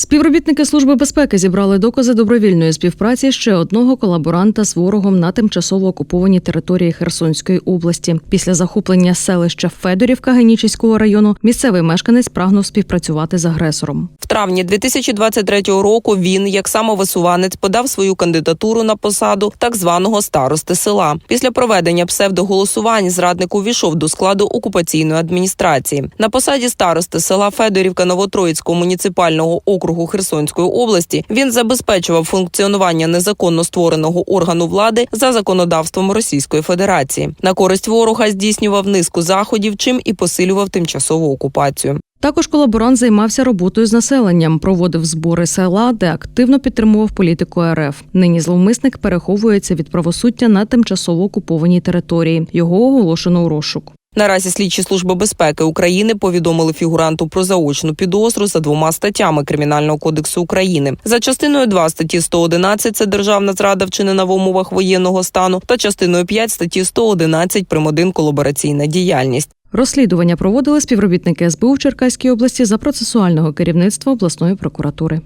Співробітники служби безпеки зібрали докази добровільної співпраці ще одного колаборанта з ворогом на тимчасово окупованій території Херсонської області. Після захоплення селища Федорівка Генічеського району місцевий мешканець прагнув співпрацювати з агресором. В травні 2023 року він, як самовисуванець, подав свою кандидатуру на посаду так званого старости села. Після проведення псевдоголосувань зрадник увійшов до складу окупаційної адміністрації. На посаді старости села Федорівка Новотроїцького муніципального округу Херсонської області він забезпечував функціонування незаконно створеного органу влади за законодавством Російської Федерації. На користь ворога здійснював низку заходів, чим і посилював тимчасову окупацію. Також колаборант займався роботою з населенням, проводив збори села, де активно підтримував політику РФ. Нині зловмисник переховується від правосуддя на тимчасово окупованій території. Його оголошено у розшук. Наразі слідчі служби безпеки України повідомили фігуранту про заочну підозру за двома статтями Кримінального кодексу України за частиною 2 статті 111 – це державна зрада вчинена в умовах воєнного стану, та частиною 5 статті 111 прим. 1 колабораційна діяльність. Розслідування проводили співробітники СБУ в Черкаській області за процесуального керівництва обласної прокуратури.